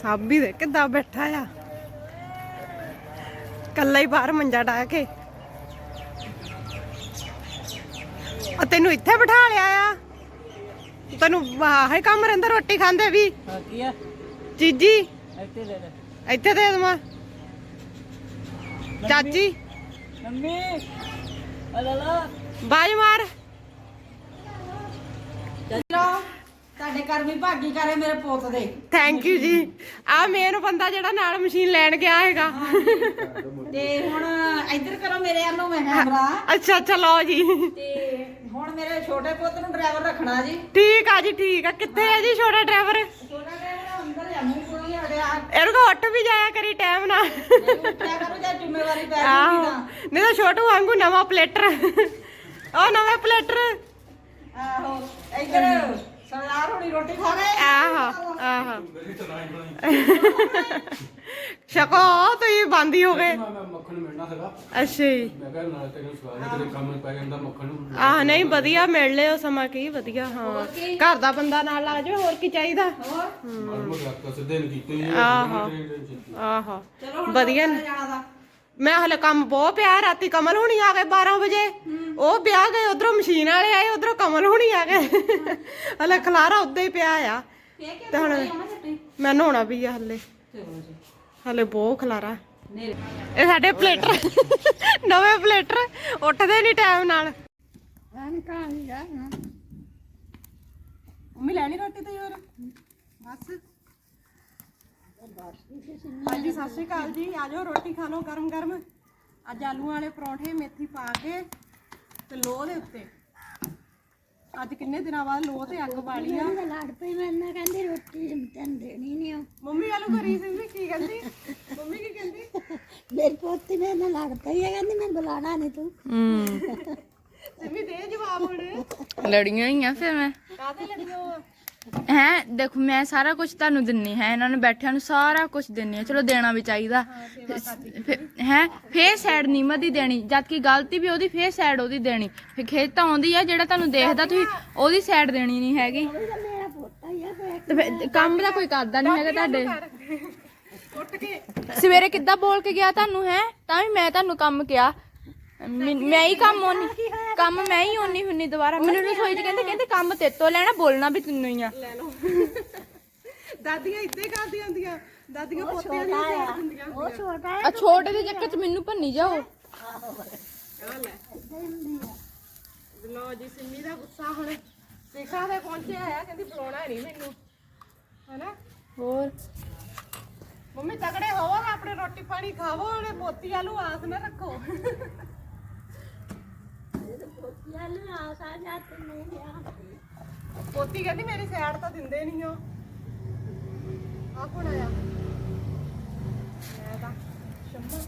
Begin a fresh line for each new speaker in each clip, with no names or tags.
ਸਾਬੀ ਦੇ ਕਿੱਦਾਂ ਬੈਠਾ ਆ? ਕੱਲਾ ਹੀ ਬਾਹਰ ਮੰਜਾ ਡਾ ਕੇ। ਆ ਤੈਨੂੰ ਇੱਥੇ ਬਿਠਾ ਲਿਆ ਆ? ਤੈਨੂੰ ਆਹੇ ਕੰਮ ਰਹਿੰਦਾ ਰੋਟੀ ਖਾਂਦੇ ਵੀ।
ਹਾਂ ਕੀ ਆ?
ਚੀਜੀ
ਇੱਥੇ ਦੇ ਦੇ।
ਇੱਥੇ ਦੇ ਦਮਾ ਚਾਚੀ।
ਮੰਮੀ ਆ ਲਾ ਲਾ।
ਬਾਜ ਮਾਰ।
ਤੁਹਾਡੇ ਘਰ ਵੀ ਭਾਗੀ ਕਰੇ ਮੇਰੇ ਪੁੱਤ ਦੇ।
ਥੈਂਕ ਯੂ ਜੀ। ਆ ਮੇਨ ਬੰਦਾ ਜਿਹੜਾ ਨਾਲ ਮਸ਼ੀਨ ਲੈਣ ਗਿਆ ਹੈਗਾ।
ਤੇ ਹੁਣ ਇੱਧਰ ਕਰੋ ਮੇਰੇ ਵੱਲੋਂ ਮੈਂ
ਅੱਛਾ ਅੱਛਾ ਲਓ ਜੀ।
ਤੇ ਹੁਣ ਮੇਰੇ ਛੋਟੇ ਪੁੱਤ ਨੂੰ ਡਰਾਈਵਰ ਰੱਖਣਾ ਜੀ।
ਠੀਕ ਆ ਜੀ ਠੀਕ ਆ। ਕਿੱਥੇ ਆ ਜੀ ਛੋਟਾ ਡਰਾਈਵਰ
ਛੋਟਾ ਅੰਦਰ
ਇਹਨੂੰ ਕੋ ਉੱਠ ਵੀ ਜਾਇਆ ਕਰੀ ਟਾਈਮ ਨਾਲ।
ਉੱਠਿਆ ਕਰੋ ਜਾਂ ਜ਼ਿੰਮੇਵਾਰੀ ਪੈ
ਆਹੋ।
ਜੂਗੀ ਨਾ।
ਨਹੀਂ ਤਾਂ ਛੋਟੂ ਵਾਂਗੂ ਨਵਾਂ ਪਲੇਟਰ ਉਹ ਨਵਾਂ ਪਲੇਟਰ
ਆਹੋ ਇੱਧਰ। ਸਰਦਾਰ ਹੋਣੀ ਰੋਟੀ ਖਾ ਰਹੇ
ਆਹੋ ਆਹੋ। ਸ਼ਕੋ ਤੁਸੀਂ ਬੰਦੀ ਹੋ ਗਏ।
ਮੈਂ ਮੱਖਣ ਮਿਲਣਾ ਸੀਗਾ
ਅੱਛਾ ਜੀ।
ਮੈਂ ਕਿਹਾ ਨਾਲ ਤੈਨੂੰ ਸਵਾਲ ਤੇਰੇ ਕੰਮ ਪੈ ਜਾਂਦਾ ਮੱਖਣ। ਨੂੰ
ਆਹ ਨਹੀਂ ਵਧੀਆ ਮਿਲ ਲਿਓ ਸਮਾਂ ਕੀ ਵਧੀਆ ਹਾਂ। ਘਰ ਦਾ ਬੰਦਾ ਨਾਲ ਆ ਜਾਵੇ ਹੋਰ ਕੀ ਚਾਹੀਦਾ?
ਮਰਮ ਰੱਖ ਸਿੱਧੇ ਨੇ ਕੀਤੇ ਹੀ
ਆਹੋ। ਆਹੋ।
ਚਲੋ ਹੁਣ
ਵਧੀਆ। ਨੇ।
ਜਾਣਾ ਦਾ
ਮੈਂ ਹਲੇ ਕੰਮ ਬਹੁਤ ਪਿਆ ਰਾਤੀ ਕਮਲ ਹੁਣੀ ਆ ਗਏ 12 ਵਜੇ। ਉਹ ਵਿਆਹ ਗਏ ਉਧਰੋਂ ਮਸ਼ੀਨ ਵਾਲੇ ਆਏ ਉਧਰੋਂ ਕਮਲ ਹੁਣੀ ਆ ਗਏ। ਹਲੇ ਖਲਾਰਾ ਉੱਦਾਂ ਹੀ ਪਿਆ ਆ। ਤੇ ਹੁਣ ਮੈਂ ਨਹਾਉਣਾ ਵੀ ਆ ਹਲੇ। ਹਲੇ ਬਹੁਤ ਖਲਾਰਾ। ਇਹ ਸਾਡੇ ਪਲੇਟਰ ਨਵੇਂ ਪਲੇਟਰ ਉੱਠਦੇ ਨਹੀਂ ਟਾਈਮ ਨਾਲ। ਮੰਮੀ ਲੈਣੀ ਰੋਟੀ ਤੇ ਹੋਰ? ਬਸ। ਹਾਂਜੀ ਸਤਿ ਸ਼੍ਰੀ ਅਕਾਲ ਜੀ। ਆ ਜਾਓ ਰੋਟੀ ਖਾ ਲਓ ਗਰਮ ਗਰਮ ਅੱਜ ਆਲੂਆਂ ਵਾਲੇ ਪਰੌਂਠੇ ਮੇਥੀ ਪਾ ਕੇ ਤੇ ਲੋਹ ਦੇ ਉੱਤੇ। ਅੱਜ ਕਿੰਨੇ ਦਿਨਾਂ ਬਾਅਦ ਲੋਹ ਤੇ ਅੱਗ ਬਾਲੀ ਆ?
ਲੜ ਪਈ ਮੈਂ ਨਾ ਕਹਿੰਦੀ ਰੋਟੀ ਤੈਨੂੰ ਦੇਣੀ ਨਹੀਂ ਆ।
ਮੰਮੀ ਆਲੂ ਕਰੀ ਸੀ ਵੀ ਕੀ ਕਹਿੰਦੀ? ਮੰਮੀ ਕੀ ਕਹਿੰਦੀ?
ਮੇਰੀ ਪੋਤੀ ਮੇਰੇ ਨਾਲ ਲੜ ਪਈ ਹੈ ਕਹਿੰਦੀ ਮੈਂ ਬੁਲਾਣਾ ਨਹੀਂ ਤੂੰ।
ਸਿਮੀ ਦੇ ਜਵਾਬ ਹੁਣ।
ਲੜੀਆਂ ਹੀ ਆ ਫਿਰ ਮੈਂ।
ਕਾਹਦੇ ਲੜੀਆਂ
ਹੈ ਦੇਖੋ ਮੈਂ ਸਾਰਾ ਕੁਝ ਤੁਹਾਨੂੰ ਦਿੰਨੀ ਹੈ ਇਹਨਾਂ ਨੂੰ ਬੈਠਿਆਂ ਨੂੰ ਸਾਰਾ ਕੁਝ ਦਿੰਨੀ ਹੈ। ਚਲੋ ਦੇਣਾ ਵੀ ਚਾਹੀਦਾ। ਹੈ ਫੇਰ ਸਾਈਡ ਨਹੀਂ ਮਦੀ ਦੇਣੀ। ਜਦ ਕਿ ਗਲਤੀ ਵੀ ਉਹਦੀ ਫੇਰ ਸਾਈਡ ਉਹਦੀ ਦੇਣੀ। ਫੇਰ ਖੇਤ ਤਾਂ ਆਉਂਦੀ ਆ ਜਿਹੜਾ ਤੁਹਾਨੂੰ ਦੇਖਦਾ ਤੁਸੀਂ ਉਹਦੀ ਸਾਈਡ ਦੇਣੀ ਨਹੀਂ ਹੈਗੀ।
ਤੇ
ਫਿਰ ਕੰਮ ਦਾ ਕੋਈ ਕਰਦਾ ਨਹੀਂ ਹੈਗਾ ਤੁਹਾਡੇ। ਸਵੇਰੇ ਕਿੱਦਾਂ ਬੋਲ ਕੇ ਗਿਆ ਤੁਹਾਨੂੰ ਹੈ? ਤਾਂ ਵੀ ਮੈਂ ਤੁਹਾਨੂੰ ਕੰਮ ਕਿਹਾ। ਮੈਂ ਮੈਂ ਹੀ ਕੰਮ ਹੋਣੀ ਕੰਮ ਮੈਂ ਹੀ ਹੋਣੀ ਹੁੰਨੀ ਦੁਬਾਰਾ। ਮੈਨੂੰ ਰਸੋਈ ਚ ਕਹਿੰਦੇ ਕਹਿੰਦੇ ਕੰਮ ਤੇਰੇ ਤੋਂ ਲੈਣਾ ਬੋਲਣਾ ਵੀ ਤੈਨੂੰ ਹੀ ਆ।
ਲੈ ਲਓ। ਦਾਦੀਆਂ ਇੱਦਾਂ ਹੀ ਕਰਦੀਆਂ ਹੁੰਦੀਆਂ। ਦਾਦੀਆਂ ਪੋਤਿਆਂ ਨੂੰ ਸਾੜ ਦਿੰਦੀਆਂ
ਉਹ ਛੋਟਾ ਹੈ
ਆ ਛੋਟੇ ਦੇ ਚੱਕਰ ਚ ਮੈਨੂੰ ਭੰਨੀ ਜਾਓ।
ਆ ਲੈ। ਲਓ ਜੀ ਸਿੰਮੀ ਦਾ ਗੁੱਸਾ ਹੁਣ। ਸਿਖਾ ਦੇ ਪਹੁੰਚਿਆ ਆ ਕਹਿੰਦੀ ਬੁਲਾਉਣਾ ਨਹੀਂ ਮੈਨੂੰ। ਹੈਨਾ?
ਹੋਰ?
ਮੰਮੀ ਤਗੜੇ ਹੋਵੋ ਆਪਣੇ ਰੋਟੀ ਪਾਣੀ ਖਾਵੋ ਉਹਨੇ ਪੋਤੀ ਆਲੂ ਆਸ ਨਾ ਰੱਖੋ
ਯਾਰ ਆ ਸਾ ਜਾਤ ਨਹੀਂ ਗਿਆ
ਪੋਤੀ ਕਹਿੰਦੀ ਮੇਰੀ ਸਾਈਡ ਤਾਂ ਦਿੰਦੇ ਨਹੀਂ ਹੋ ਆ ਕੌਣ ਆਇਆ? ਮੈਂ ਤਾਂ ਸ਼ੰਮਾ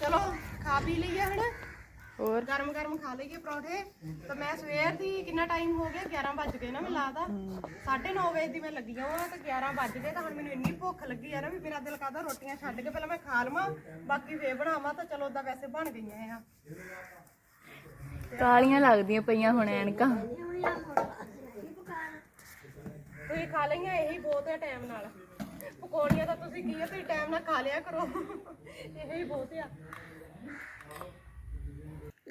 ਚਲੋ, ਖਾ ਪੀ ਲਈਏ ਹੁਣ।
ਹੋਰ?
ਗਰਮ ਗਰਮ ਖਾ ਲਈਏ ਪਰੌਂਠੇ। ਤਾਂ ਮੈਂ ਸਵੇਰ ਦੀ ਕਿੰਨਾ ਟਾਈਮ ਹੋ ਗਿਆ? 11 ਵੱਜ ਗਏ ਨਾ ਮੈਂ ਲਾਦਾ 9:30 ਵਜੇ ਦੀ ਮੈਂ ਲੱਗੀ ਹਾਂ ਤਾਂ 11 ਵੱਜ ਗਏ ਤਾਂ ਹੁਣ ਮੈਨੂੰ ਇੰਨੀ ਭੁੱਖ ਲੱਗੀ ਆ ਨਾ ਵੀ ਮੇਰਾ ਦਿਲ ਕਰਦਾ ਰੋਟੀਆਂ ਛੱਡ ਕੇ ਪਹਿਲਾਂ ਮੈਂ ਖਾ ਲਵਾਂ ਬਾਕੀ ਫੇਰ ਬਣਾਵਾਂ ਤਾਂ ਚਲੋ ਉਦਾਂ ਵੈਸੇ ਬਣ ਗਈਆਂ ਆ।
ਕਾਲੀਆਂ ਲੱਗਦੀਆਂ ਪਈਆਂ ਹੁਣ ਐਨਕਾਂ।
ਤੁਸੀਂ ਖਾ ਲਈਆਂ ਇਹੀ ਬਹੁਤ ਹੈ ਟਾਈਮ ਨਾਲ। ਪਕੌੜੀਆਂ ਤਾਂ ਤੁਸੀਂ ਕੀ ਆ ਤੁਸੀਂ ਟਾਈਮ ਨਾਲ ਖਾ ਲਿਆ ਕਰੋ। ਇਹੀ ਬਹੁਤ ਆ।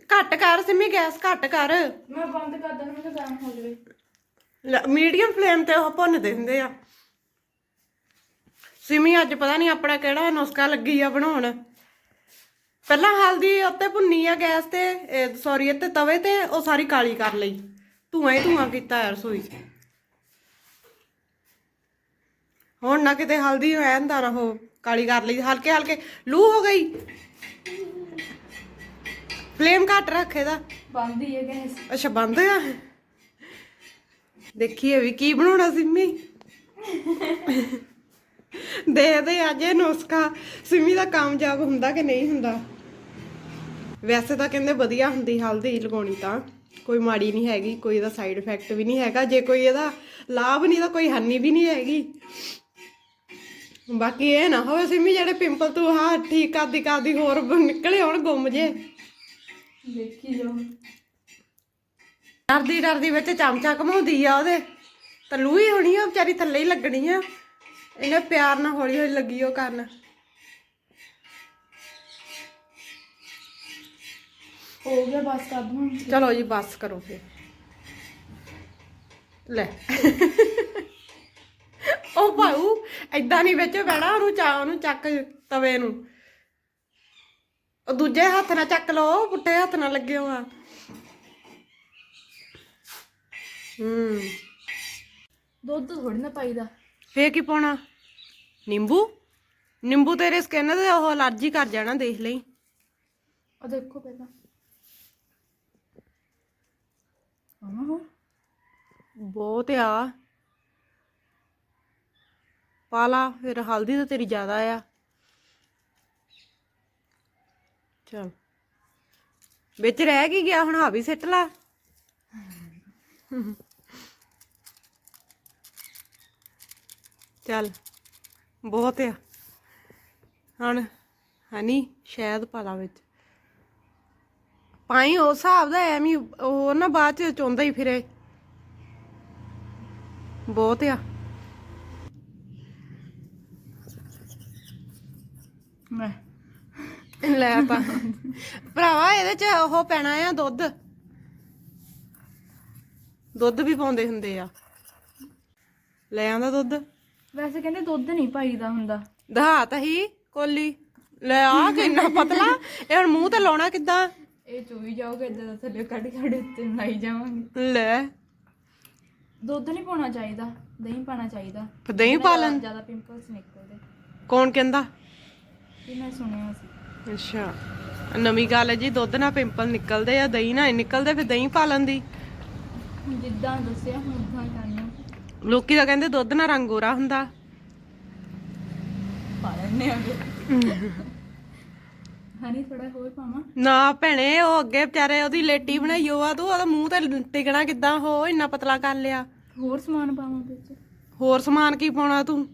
ਘੱਟ ਕਰ ਸਿਮੀ ਗੈਸ ਘੱਟ ਕਰ।
ਮੈਂ ਬੰਦ ਕਰ ਦਾਂ ਮੈਨੂੰ ਗਰਮ ਹੋ ਜਾਵੇ।
ਮੀਡੀਅਮ ਫਲੇਮ ਤੇ ਉਹ ਭੁੰਨਦੇ ਹੁੰਦੇ ਆ। ਸਿਮੀ ਅੱਜ ਪਤਾ ਨਹੀਂ ਆਪਣਾ ਕਿਹੜਾ ਨੁਸਖਾ ਲੱਗੀ ਆ ਬਣਾਉਣ। ਪਹਿਲਾਂ ਹਲਦੀ ਉੱਤੇ ਭੁੰਨੀ ਆ ਗੈਸ ਤੇ ਸੌਰੀ ਇੱਥੇ ਤਵੇ ਤੇ ਉਹ ਸਾਰੀ ਕਾਲੀ ਕਰ ਲਈ। ਧੂਆਂ ਹੀ ਧੂਆਂ ਕੀਤਾ ਯਾਰ ਰਸੋਈ 'ਚ ਹੁਣ ਨਾ ਕਿਤੇ ਹਲਦੀ ਐਂਦਾ ਨਾ ਉਹ ਕਾਲੀ ਕਰ ਲਈ। ਹਲਕੇ ਹਲਕੇ ਲੂ ਹੋ ਗਈ। ਫਲੇਮ ਘੱਟ ਰੱਖ ਇਹਦਾ।
ਬੰਦ ਹੀ ਹੈ ਗੈਸ
ਅੱਛਾ ਬੰਦ ਆ ਦੇਖੀਏ ਵੀ ਕੀ ਬਣਾਉਣਾ ਸਿੰਮੀ। ਦੇਖਦੇ ਅੱਜ ਇਹ ਨੁਸਖਾ ਸਿੰਮੀ ਦਾ ਕਾਮਯਾਬ ਹੁੰਦਾ ਕਿ ਨਹੀਂ ਹੁੰਦਾ। ਵੈਸੇ ਤਾਂ ਕਹਿੰਦੇ ਵਧੀਆ ਹੁੰਦੀ ਹਲਦੀ ਲਗਾਉਣੀ ਤਾਂ। ਕੋਈ ਮਾੜੀ ਨਹੀਂ ਹੈਗੀ ਕੋਈ ਇਹਦਾ ਸਾਈਡ ਇਫੈਕਟ ਵੀ ਨਹੀਂ ਹੈਗਾ। ਜੇ ਕੋਈ ਇਹਦਾ ਲਾਭ ਨਹੀਂ ਤਾਂ ਕੋਈ ਹਾਨੀ ਵੀ ਨਹੀਂ ਹੈਗੀ। ਬਾਕੀ ਇਹ ਨਾ ਹੋਵੇ ਸਿੰਮੀ ਜਿਹੜੇ ਪਿੰਪਲ ਤੂੰ ਹਾਂ ਠੀਕ ਕਰਦੀ ਕਰਦੀ ਹੋਰ ਨਿਕਲੇ ਹੁਣ ਗੁੰਮ ਜੇ।
ਦੇਖੀ
ਡਰਦੀ ਡਰਦੀ ਵਿੱਚ ਚਮਚਾ ਘਮਾਉਂਦੀ ਆ ਉਹਦੇ। ਤਲੂ ਹੀ ਹੋਣੀ ਆ ਵਿਚਾਰੀ ਥੱਲੇ ਹੀ ਲੱਗਣੀ ਆ। ਇਹਨੇ ਪਿਆਰ ਨਾਲ ਹੌਲੀ ਹੌਲੀ ਲੱਗੀ ਉਹ ਕਰਨ।
ਹੋ ਗਿਆ ਬਸ ਕਰ ਦੂੰ
ਚਲੋ ਜੀ ਬੱਸ ਕਰੋ ਫੇ ਲੈ। ਉਹ ਭਾਊ ਐਦਾਂ ਨਹੀਂ ਵਿੱਚ ਬਹਿਣਾ ਉਹਨੂੰ ਚਾ ਉਹਨੂੰ ਚੱਕ ਤਵੇ ਨੂੰ। ਉਹ ਦੂਜੇ ਹੱਥ ਨਾਲ ਚੱਕ ਲਓ ਪੁੱਟੇ ਹੱਥ ਨਾਲ ਲੱਗੇ ਹੋਆ। ਹੂੰ।
ਦੁੱਧ ਥੋੜੀ ਨਾ ਪਾਈਦਾ।
ਫੇ ਕੀ ਪਾਉਣਾ? ਨਿੰਬੂ? ਨਿੰਬੂ ਤੇਰੇ ਸਕਿਨ ਤੇ ਉਹ ਅਲਰਜੀ ਕਰ ਜਾਣਾ ਦੇਖ ਲਈ।
ਆ ਦੇਖੋ ਪਹਿਲਾਂ। ਹਾਂ ਹੋ
ਬਹੁਤ ਆ। ਪਾਲਾ ਫਿਰ ਹਲਦੀ ਤਾਂ ਤੇਰੀ ਜ਼ਿਆਦਾ ਆ। ਚਲ। ਵਿੱਚ ਰਹਿ ਕੀ ਗਿਆ, ਹੁਣ ਹਾਵੀ ਸਿੱਟ ਲਾ। ਚੱਲ, ਬਹੁਤ ਆ। ਹੁਣ ਹਨੀ ਸ਼ਾਇਦ ਪਾਲਾ ਵਿੱਚ। ਪਾਈ ਉਸ ਹਿਸਾਬ ਦਾ ਐਵੇਂ ਉਹ ਨਾ ਬਾਅਦ ਚ ਚੋਂਦਾ ਹੀ ਫਿਰੇ। ਬਹੁਤ ਆ।
ਮੈਂ
ਲੈ ਪਾ ਭਰਾਵਾ ਇਹਦੇ ਚ ਉਹ ਪੈਣਾ ਆ ਦੁੱਧ। ਦੁੱਧ ਵੀ ਪਾਉਂਦੇ ਹੁੰਦੇ ਆ। ਲੈ ਆਂਦਾ ਦੁੱਧ।
ਵੈਸੇ ਕਹਿੰਦੇ ਦੁੱਧ ਨਹੀਂ ਪਾਈਦਾ ਹੁੰਦਾ।
ਦਹਾ ਤਾਂ ਹੀ ਕੋਲੀ। ਲੈ ਆ ਕਿੰਨਾ ਪਤਲਾ। ਇਹ ਹੁਣ ਮੂੰਹ ਤੇ ਲਾਉਣਾ ਕਿੱਦਾਂ?
ਇਹ ਚੂਈ ਜਾਓਗੇ ਇਦਾਂ ਦਾ ਥੱਲੇ ਕੱਢ ਕੱਢ ਉੱਤੇ ਲਾਈ ਜਾਵਾਂਗੇ।
ਲੈ।
ਦੁੱਧ ਨਹੀਂ ਪਾਉਣਾ ਚਾਹੀਦਾ ਦਹੀਂ ਪਾਣਾ ਚਾਹੀਦਾ।
ਫਿਰ ਦਹੀਂ ਪਾ ਲੈਣ।
ਜ਼ਿਆਦਾ ਪਿੰਪਲਸ ਨਿਕਲਦੇ।
ਕੌਣ ਕਹਿੰਦਾ?
ਇਹ ਮੈਂ ਸੁਣਿਆ ਸੀ।
ਅੱਛਾ। ਨਵੀਂ ਗੱਲ ਹੈ ਜੀ ਦੁੱਧ ਨਾਲ ਪਿੰਪਲ ਨਿਕਲਦੇ ਆ ਦਹੀਂ ਨਾਲ ਨਿਕਲਦੇ ਫਿਰ ਦਹੀਂ ਪਾ ਲੈਂਦੀ।
ਜਿੱਦਾਂ ਦੱਸਿਆ ਹੁਣ ਉਦਾਂ ਕਰਨਾ
ਲੋਕੀ ਤਾਂ ਕਹਿੰਦੇ ਦੁੱਧ ਨਾਲ ਰੰਗ ਗੋਰਾ ਹੁੰਦਾ।
ਪਾ ਲੈਣੇ ਆ ਹਨੀ ਥੋੜਾ ਹੋਰ ਪਾਵਾਂ?
ਨਾ ਭੈਣੇ ਉਹ ਅੱਗੇ ਵਿਚਾਰੇ ਉਹਦੀ ਲੇਟੀ ਬਣਾਈ ਉਹ ਆ ਤੂੰ ਉਹਦਾ ਮੂੰਹ ਤੇ ਟਿਕਣਾ ਕਿੱਦਾਂ ਹੋ ਇੰਨਾ ਪਤਲਾ ਕਰ ਲਿਆ।
ਹੋਰ ਸਮਾਨ ਪਾਵਾਂ ਵਿੱਚ
ਹੋਰ ਸਮਾਨ ਕੀ ਪਾਉਣਾ ਤੂੰ?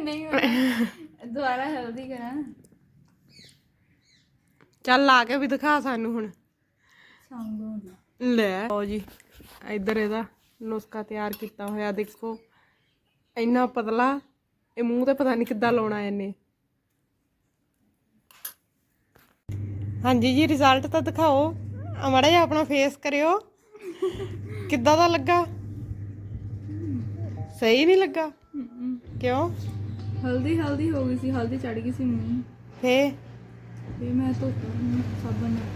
ਨਹੀਂ। ਦੁਬਾਰਾ ਹਲਦੀ ਕਰਾਂ।
ਚੱਲ ਲਾ ਕੇ ਵੀ ਦਿਖਾ ਸਾਨੂੰ ਹੁਣ। ਲੈ। ਲਓ ਜੀ ਇੱਧਰ ਇਹਦਾ ਨੁਸਖਾ ਤਿਆਰ ਕੀਤਾ ਹੋਇਆ ਦੇਖੋ। ਇੰਨਾ ਪਤਲਾ ਇਹ ਮੂੰਹ ਤੇ ਪਤਾ ਨਹੀਂ ਕਿੱਦਾਂ ਲਾਉਣਾ ਇਹਨੇ। ਹਾਂਜੀ ਜੀ ਰਿਜ਼ਲਟ ਤਾਂ ਦਿਖਾਓ। ਮਾੜਾ ਜਿਹਾ ਆਪਣਾ ਫੇਸ ਕਰਿਓ। ਕਿੱਦਾਂ ਦਾ ਲੱਗਾ? ਸਹੀ ਨਹੀਂ ਲੱਗਾ? ਕਿਉਂ?
ਹਲਦੀ ਹਲਦੀ ਹੋ ਗਈ ਸੀ ਹਲਦੀ ਚੜ ਗਈ ਸੀ ਮੂੰਹ।
ਫੇ
ਤੇ ਮੈਂ ਧੋਤਾ ਹੁਣ ਸਾਬਣ ਨਾਲ।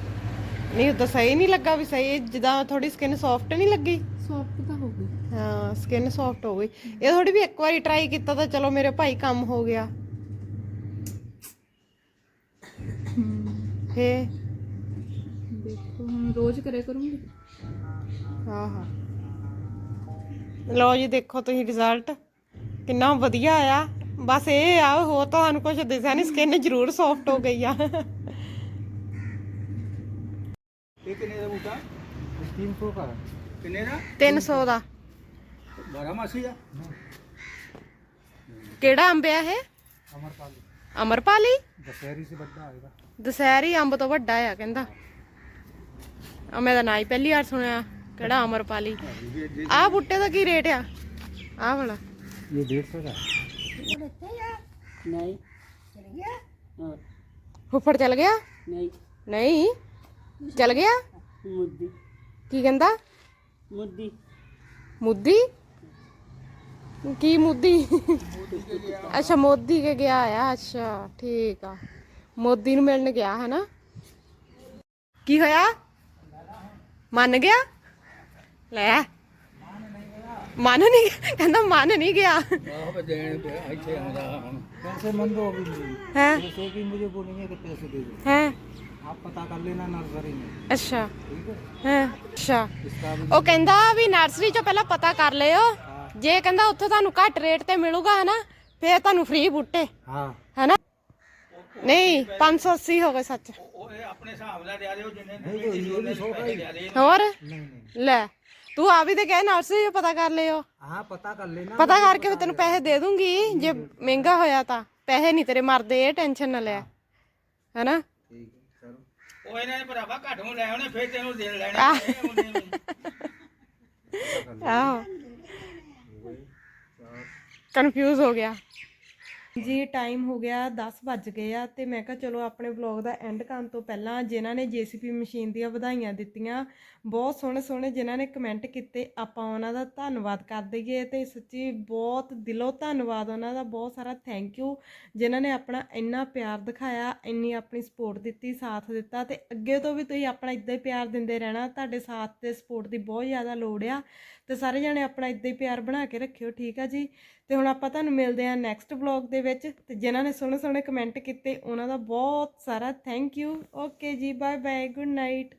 ਨਹੀਂ ਉਹ ਤਾਂ ਸਹੀ ਨਹੀਂ ਲੱਗਾ ਵੀ ਸਹੀ ਜਿੱਦਾਂ ਥੋੜੀ ਸਕਿਨ ਸੌਫਟ ਨਹੀਂ ਲੱਗੀ।
ਸੌਫਟ ਤਾਂ ਹੋ ਗਈ।
ਹਾਂ ਸਕਿਨ ਸੌਫਟ ਹੋ ਗਈ। ਇਹ ਥੋੜੀ ਵੀ ਇੱਕ ਵਾਰੀ ਟਰਾਈ ਕੀਤਾ ਤਾਂ ਚਲੋ ਮੇਰੇ ਭਾਈ ਕੰਮ ਹੋ ਗਿਆ। ਫੇ
ਦੇਖੋ ਹੁਣ ਰੋਜ਼ ਕਰਿਆ ਕਰੂੰਗੀ।
ਹਾਂ ਹਾਂ। ਲਓ ਜੀ ਦੇਖੋ ਤੁਸੀਂ ਰਿਜ਼ਲਟ ਕਿੰਨਾ ਵਧੀਆ ਆਇਆ। ਬਸ ਇਹ ਆ ਹੋਰ ਤੁਹਾਨੂੰ ਕੁਝ ਦਿਸਿਆ ਨਹੀਂ ਸਕਿਨ ਜ਼ਰੂਰ ਸੌਫਟ ਹੋ ਗਈ ਆ।
ਇਹ ਕਿੰਨੇ ਦਾ ਬੂਟਾ? 300 ਦਾ। ਕਿੰਨੇ ਦਾ?
300 ਦਾ।
12 ਮਾਸੀ ਦਾ?
ਕਿਹੜਾ ਅੰਬ ਆ ਇਹ?
ਅਮਰਪਾਲੀ।
ਅਮਰਪਾਲੀ?
ਦਸ਼ਹਿਰੀ ਸੇ ਵੱਡਾ ਆਏਗਾ।
ਦਸਹਿਰੀ ਅੰਬ ਤੋਂ ਵੱਡਾ ਆ ਕਹਿੰਦਾ। ਆ ਮੈਂ ਤਾਂ ਨਾ ਹੀ ਪਹਿਲੀ ਵਾਰ ਸੁਣਿਆ ਕਿਹੜਾ ਅਮਰਪਾਲੀ। ਆਹ ਬੁੱਟੇ ਦਾ ਕੀ ਰੇਟ ਆ? ਆਹ ਵਾਲਾ।
ਇਹ 150 ਦਾ।
ਨਹੀਂ
ਫੁੱਫੜ ਚਲ ਗਿਆ
ਨਹੀਂ
ਨਹੀਂ ਚਲ ਗਿਆ
ਮੁੱਦੀ
ਕੀ ਕਹਿੰਦਾ
ਮੁੱਦੀ
ਮੁੱਦੀ ਕੀ ਮੁੱਦੀ ਅੱਛਾ ਮੋਦੀ ਕੇ ਗਿਆ ਆ ਅੱਛਾ ਠੀਕ ਆ ਮੋਦੀ ਨੂੰ ਮਿਲਣ ਗਿਆ ਹੈ ਨਾ ਕੀ ਹੋਇਆ ਮੰਨ ਗਿਆ ਲੈ ਮੰਨ ਨਹੀਂ ਕਹਿੰਦਾ ਮੰਨ ਨਹੀਂ ਗਿਆ
ਆਹ ਦੇਣ ਪਿਆ ਇੱਥੇ ਆਉਂਦਾ ਹੁਣ ਪੈਸੇ ਮੰਦ ਹੋ ਗਏ
ਹੈ
जैसे कि मुझे बोलेंगे कि पैसे दे दो
ਹੈ
आप पता कर लेना नर्सरी में
ਅੱਛਾ
ठीक है
ਹੈ ਅੱਛਾ
इसका भी
ਉਹ ਕਹਿੰਦਾ ਵੀ ਨਰਸਰੀ ਚੋਂ ਪਹਿਲਾਂ ਪਤਾ ਕਰ ਲਿਓ ਜੇ ਕਹਿੰਦਾ ਉੱਥੇ ਤੁਹਾਨੂੰ ਘੱਟ ਰੇਟ ਤੇ ਮਿਲੂਗਾ ਹਨਾ ਫੇਰ ਤੁਹਾਨੂੰ ਫ੍ਰੀ ਬੂਟੇ
हाँ
ਹਨਾ ਨਹੀਂ 580 ਹੋ ਗਏ ਸੱਚ
नहीं तो ये भी सौ का ही
ਹੋਰ
नहीं नहीं
ਲੈ ਤੂੰ ਆਪ ਹੀ ਤੇ ਕਹੇ ਨਰਸਰੀ ਚੋਂ ਪਤਾ ਕਰ ਲਿਓ।
ਹਾਂ ਪਤਾ ਕਰ ਲੈਣਾ
ਪਤਾ ਕਰਕੇ ਤੈਨੂੰ ਪੈਸੇ ਦੇ ਦੂੰਗੀ ਜੇ ਮਹਿੰਗਾ ਹੋਇਆ ਤਾਂ। ਪੈਸੇ ਨਹੀਂ ਤੇਰੇ ਮਰਦੇ ਇਹ ਟੈਨਸ਼ਨ ਨਾ ਲੈ। ਹੈਨਾ? ਕਨਫਿਊਜ਼ ਹੋ ਗਿਆ। ਜੀ ਟਾਈਮ ਹੋ ਗਿਆ 10 ਵੱਜ ਗਏ ਆ ਤੇ ਮੈਂ ਕਿਹਾ ਚਲੋ ਆਪਣੇ ਵਲੌਗ ਦਾ ਐਂਡ ਕਰਨ ਤੋਂ ਪਹਿਲਾਂ ਜਿਨ੍ਹਾਂ ਨੇ ਜੀਸੀਪੀ ਮਸ਼ੀਨ ਦੀਆਂ ਵਧਾਈਆਂ ਦਿੱਤੀਆਂ, ਬਹੁਤ ਸੋਹਣੇ ਸੋਹਣੇ ਜਿਨ੍ਹਾਂ ਨੇ ਕਮੈਂਟ ਕੀਤੇ, ਆਪਾਂ ਉਹਨਾਂ ਦਾ ਧੰਨਵਾਦ ਕਰ ਦਈਏ ਤੇ ਸੱਚੀ ਬਹੁਤ ਦਿਲੋਂ ਧੰਨਵਾਦ ਉਹਨਾਂ ਦਾ, ਬਹੁਤ ਸਾਰਾ ਥੈਂਕ ਯੂ ਜਿਨ੍ਹਾਂ ਨੇ ਆਪਣਾ ਇੰਨਾ ਪਿਆਰ ਦਿਖਾਇਆ, ਇੰਨੀ ਆਪਣੀ ਸਪੋਰਟ ਦਿੱਤੀ, ਸਾਥ ਦਿੱਤਾ ਤੇ ਅੱਗੇ ਤੋਂ ਵੀ ਤੁਸੀਂ ਆਪਣਾ ਇਦਾਂ ਹੀ ਪਿਆਰ ਦਿੰਦੇ ਰਹਿਣਾ, ਤੁਹਾਡੇ ਸਾਥ ਤੇ ਸਪੋਰਟ ਦੀ ਬਹੁਤ ਜ਼ਿਆਦਾ ਲੋੜ ਆ ਤੇ ਸਾਰੇ ਜਣੇ ਆਪਣਾ ਇਦਾਂ ਹੀ ਪਿਆਰ ਬਣਾ ਕੇ ਰੱਖਿਓ, ਠੀਕ ਆ ਜੀ? ਤੇ ਹੁਣ ਆਪਾਂ ਤੁਹਾਨੂੰ ਮਿਲਦੇ ਹਾਂ ਨੈਕਸਟ ਵਲੌਗ ਦੇ ਵਿੱਚ। ਤੇ ਜਿਨ੍ਹਾਂ ਨੇ ਸੋਹਣੇ ਸੋਹਣੇ ਕਮੈਂਟ ਕੀਤੇ, ਉਹਨਾਂ ਦਾ ਬਹੁਤ ਸਾਰਾ thank you okay ji bye bye good night